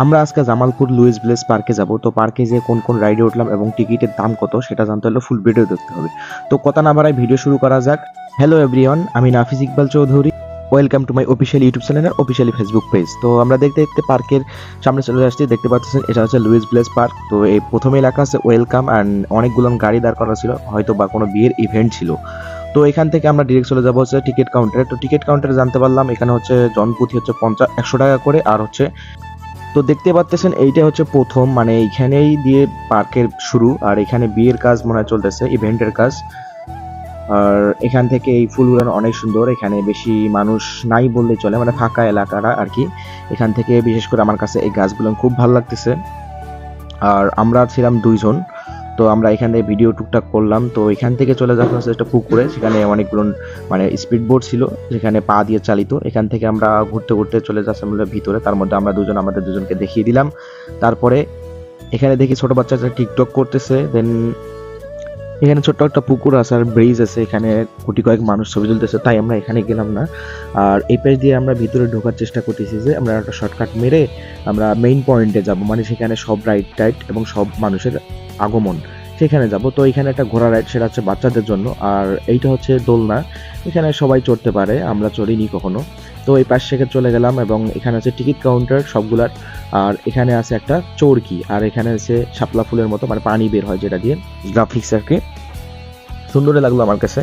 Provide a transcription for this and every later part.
আমরা আজকে Jamalpur Luis village পার্কে যাব। তো পার্কে যে কোন কোন রাইডে উঠলাম এবং টিকিটের দাম কত সেটা জানতে হলে ফুল ভিডিও দেখতে হবে। তো কথা না বাড়ায় ভিডিও শুরু করা যাক। হ্যালো এভরিওয়ান আমি Nafiz Iqbal Chowdhury. Welcome to my official YouTube channel R officially Facebook page তো আমরা দেখতে দেখতে পার্কের সামনে চলে আসছি। দেখতে পাচ্ছেন, এটা হচ্ছে লুইস ভিলেজ পার্ক। তো এই প্রথমে লেখা আছে ওয়েলকাম অ্যান্ড অনেকগুলো গাড়ি দাঁড় করা ছিল, হয়তো বা কোনো বিয়ের ইভেন্ট ছিল। তো এখান থেকে আমরা ডিরেক্ট চলে যাব হচ্ছে টিকিট কাউন্টারে তো টিকিট কাউন্টারে জানতে পারলাম, এখানে হচ্ছে জনপ্রতি হচ্ছে পঞ্চাশ একশো টাকা করে আর হচ্ছে তো দেখতে পাচ্ছেন এইটা হচ্ছে প্রথম মানে এইখানেই দিয়ে পার্কের শুরু, আর এখানে বিয়ের কাজ মনে হয় চলতেছে, ইভেন্টের কাজ। আর এখান থেকে এই ফুলগুলো অনেক সুন্দর, এখানে বেশি মানুষ নাই বললে চলে মানে ফাঁকা এলাকাটা আর কি। এখান থেকে বিশেষ করে আমার কাছে এই গাছগুলো খুব ভালো লাগতেছে। আর আমরা ছিলাম দুইজন তো আমরা এখান থেকে ভিডিও টুকটাক করলাম। তো এখান থেকে চলে যাওয়া হচ্ছে একটা পুকুরে, সেখানে অনেকগুলো মানে স্পিড বোট ছিল যেখানে পা দিয়ে চালিত। এখান থেকে আমরা ঘুরতে ঘুরতে চলে যাচ্ছি আমরা ভিতরে, তার মধ্যে আমরা দুজন, আমাদের দুজনকে দেখিয়ে দিলাম। তারপরে এখানে দেখি ছোট বাচ্চা টিকটক করতেছে দেন এখানে ছোট্ট একটা পুকুর আছে আর ব্রিজ আছে, এখানে কোটি কয়েক মানুষ ছবি তুলতেছে, তাই আমরা এখানে গেলাম না। আর এই পাশ দিয়ে আমরা ভিতরে ঢোকার চেষ্টা করতেছি যে আমরা একটা শর্টকাট মেরে আমরা মেইন পয়েন্টে যাব মানে সেখানে সব রাইড টাইড এবং সব মানুষের আগমন, সেখানে যাব। তো এখানে একটা ঘোড়া রাইড সেটা হচ্ছে বাচ্চাদের জন্য, আর এইটা হচ্ছে দোলনা, এখানে সবাই চড়তে পারে, আমরা চড়িনি কখনো। তো এই পাশ থেকে চলে গেলাম এবং এখানে আছে টিকিট কাউন্টার সবগুলার। আর এখানে আছে একটা চোরকি, আর এখানে আছে শাপলা ফুলের মতো মানে পানি বের হয় যেটা দিয়ে গ্রাফিক্স আর কি। সুন্দরই লাগল আমার কাছে।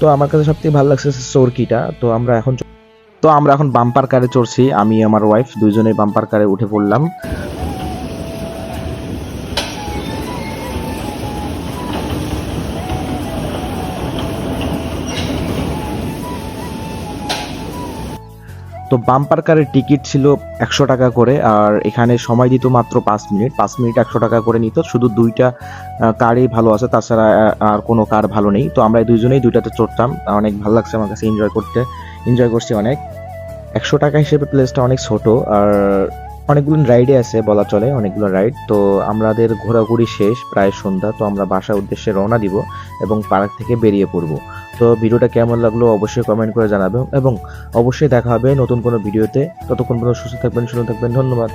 তো আমার কাছে সবথেকে ভালো লাগছে চোরকিটা। তো আমরা এখন তো আমরা এখন বাম্পার কারে চড়ছি, আমি, আমার ওয়াইফ দুইজনে বাম্পার কারে উঠে পড়লাম। তো বাম্পার কারের টিকিট ছিল একশো টাকা করে, আর এখানে সময় দিত মাত্র পাঁচ মিনিট। পাঁচ মিনিট একশো টাকা করে নিত, শুধু দুইটা কারই ভালো আছে, তাছাড়া আর কোনো কার ভালো নেই। তো আমরা দুইজনেই দুইটাতে চড়তাম। অনেক ভালো লাগছে আমার কাছে এনজয় করতে। এনজয় করছি অনেক। একশো টাকা হিসেবে প্লেসটা অনেক ছোট, আর অনেকগুলো রাইডে আছে বলা চলে, অনেকগুলো রাইড তো আমাদের ঘোরাঘুরি শেষ, প্রায় সন্ধ্যা। তো আমরা বাসার উদ্দেশ্যে রওনা দিব এবং পার্ক থেকে বেরিয়ে পড়ব। তো ভিডিওটা কেমন লাগল অবশ্যই কমেন্ট করে জানাবেন এবং অবশ্যই দেখা হবে নতুন কোনো ভিডিওতে। ততক্ষণ পর্যন্ত সুস্থ থাকবেন, সুন্দর থাকবেন, ধন্যবাদ।